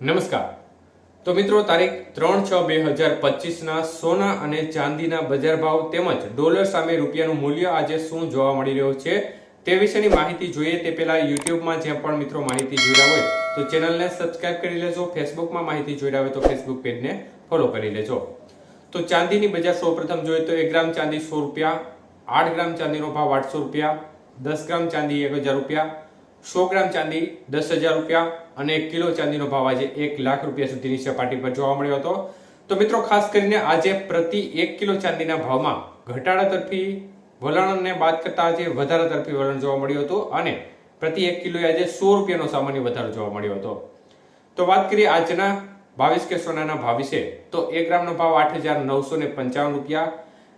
નમસ્કાર. તો મિત્રો, તારીખ ત્રણ છ બે હજાર પચીસના સોના અને ચાંદીના બજાર ભાવ તેમજ ડોલર સામે રૂપિયાનું મૂલ્ય આજે શું જોવા મળી રહ્યું છે તે વિશેની માહિતી જોઈએ તે પહેલા યુટ્યુબમાં જે પણ મિત્રો માહિતી જોઈ રહ્યા હોય તો ચેનલને સબસ્ક્રાઇબ કરી લેજો, ફેસબુકમાં માહિતી જોઈ રહ્યા હોય તો ફેસબુક પેજને ફોલો કરી લેજો. તો ચાંદીની બજાર સૌ પ્રથમ જોઈએ તો એક ગ્રામ ચાંદી સો રૂપિયા, આઠ ગ્રામ ચાંદીનો ભાવ આઠસો રૂપિયા, દસ ગ્રામ ચાંદી એક હજાર રૂપિયા સો ગ્રામ ચાંદી, દસ હજાર રૂપિયા અને એક કિલો ચાંદીનો ભાવ આજે એક લાખ રૂપિયા સુધીની સપાટી પર જોવા મળ્યો હતો. તો મિત્રો, ખાસ કરીને આજે પ્રતિ એક કિલો ચાંદીના ભાવમાં ઘટાડા તરફી વલણને બાદ કરતા આજે વધારા તરફી વલણ જોવા મળ્યું હતું અને પ્રતિ એક કિલો આજે સો રૂપિયાનો સામાન્ય વધારો જોવા મળ્યો હતો. તો વાત કરીએ આજના બાવીસ કે સોનાના ભાવ વિશે. તો એક ગ્રામનો ભાવ આઠ હજાર નવસો ને પંચાવન રૂપિયા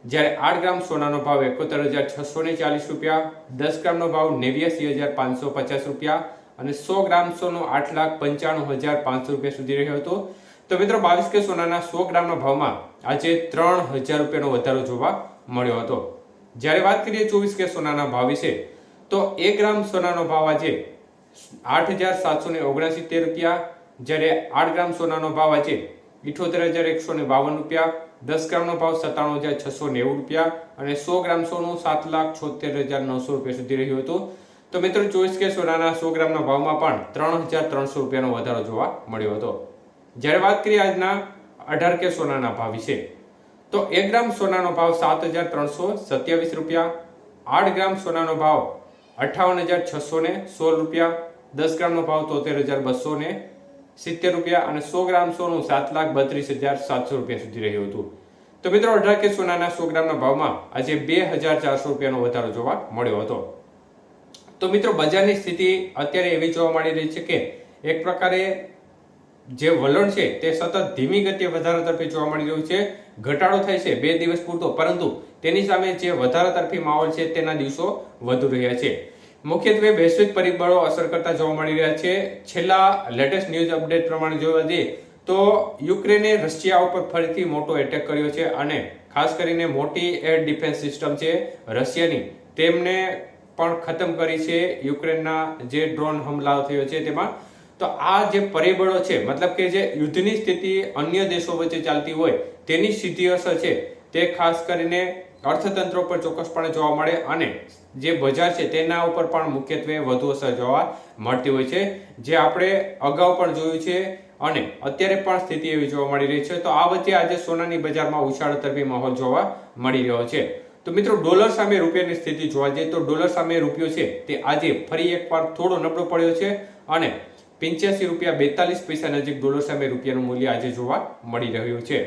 જ્યારે આઠ ગ્રામ સોનાનો ભાવ એકોતેર હજાર છસો ને ચાલીસ રૂપિયા, દસ ગ્રામનો ભાવ નેવ્યાસી હજાર પાંચસો પચાસ રૂપિયા અને સો ગ્રામ સોનો આઠ લાખ પંચાણું હજાર પાંચસો રૂપિયા સુધી રહ્યો હતો. તો મિત્રો, બાવીસ કે સોનાના સો ગ્રામના ભાવમાં આજે ત્રણ હજાર રૂપિયાનો વધારો જોવા મળ્યો હતો. જ્યારે વાત કરીએ ચોવીસ કે સોનાના ભાવ વિશે, તો એક ગ્રામ સોનાનો ભાવ આજે આઠ હજાર સાતસો ને ઓગણસિત્તેર રૂપિયા, જ્યારે આઠ ગ્રામ સોનાનો ભાવ આજે ઇઠોતેર હજાર એકસો ને બાવન રૂપિયા દસ ગ્રામનો ભાવ સત્તાણું હજાર છસો નેવું રૂપિયા અને સો ગ્રામ સોનું સાત લાખ છોતેર હજાર નવસો રૂપિયા સુધી રહ્યું હતું. તો મિત્રો, ચોવીસ કે સોનાના સો ગ્રામના ભાવમાં પણ ત્રણ હજાર ત્રણસો રૂપિયાનો વધારો જોવા મળ્યો હતો. જ્યારે વાત કરીએ આજના અઢાર કે સોનાના ભાવ વિશે, તો એક ગ્રામ સોનાનો ભાવ સાત હજાર ત્રણસો સત્યાવીસ રૂપિયા, આઠ ગ્રામ સોનાનો ભાવ અઠાવન હજાર છસો ને સોળ રૂપિયા, દસ ગ્રામનો ભાવ તોતેર હજાર બસો ને સિત્તેર રૂપિયા અને સો ગ્રામ સોનું સાત લાખ બત્રીસ હજાર સાતસો રૂપિયા સુધી રહ્યું હતું. તો મિત્રો, અઢાર કે સોનાના સો ગ્રામના ભાવમાં આજે બે હજાર ચારસો રૂપિયાનો વધારો જોવા મળ્યો હતો. તો મિત્રો, બજારની સ્થિતિ અત્યારે એવી જોવા મળી રહી છે કે એક પ્રકારે જે વલણ છે તે સતત ધીમી ગતિએ વધારા તરફે જોવા મળી રહ્યું છે. ઘટાડો થાય છે બે દિવસ પૂરતો, પરંતુ તેની સામે જે વધારા તરફી માહોલ છે તેના દિવસો વધુ રહ્યા છે. મુખ્યત્વે વૈશ્વિક પરિબળો અસર કરતા જોવા મળી રહ્યા છે. છેલ્લા લેટેસ્ટ ન્યૂઝ અપડેટ પ્રમાણે જોવા જઈએ તો યુક્રેને રશિયા ઉપર ફરીથી મોટો એટેક કર્યો છે અને ખાસ કરીને મોટી એર ડિફેન્સ સિસ્ટમ છે રશિયાની. તેમને પણ ખતમ કરી છે યુક્રેનના જે ડ્રોન હુમલાઓ થયો છે તેમાં. તો આ જે પરિબળો છે, મતલબ કે જે યુદ્ધની સ્થિતિ અન્ય દેશો વચ્ચે ચાલતી હોય તેની સીધી અસર છે. તે ખાસ કરીને અર્થતંત્ર ઉપર ચોક્કસપણે જોવા મળે અને જે બજાર છે તેના ઉપર પણ મુખ્યત્વે વધુ અસર જોવા મળતી હોય છે. જે આપણે અગાઉ પણ જોયું છે અને અત્યારે પણ સ્થિતિ એવી જોવા મળી રહી છે. તો આ વચ્ચે આજે સોનાની બજારમાં ઉછાળ તરફી માહોલ જોવા મળી રહ્યો છે. તો મિત્રો, ડોલર સામે રૂપિયાની સ્થિતિ જોવા જઈએ તો ડોલર સામે રૂપિયો છે તે આજે ફરી એકવાર થોડો નબળો પડ્યો છે અને પિંચ્યાસી રૂપિયા બેતાલીસ પૈસા નજીક ડોલર સામે રૂપિયાનું મૂલ્ય આજે જોવા મળી રહ્યું છે.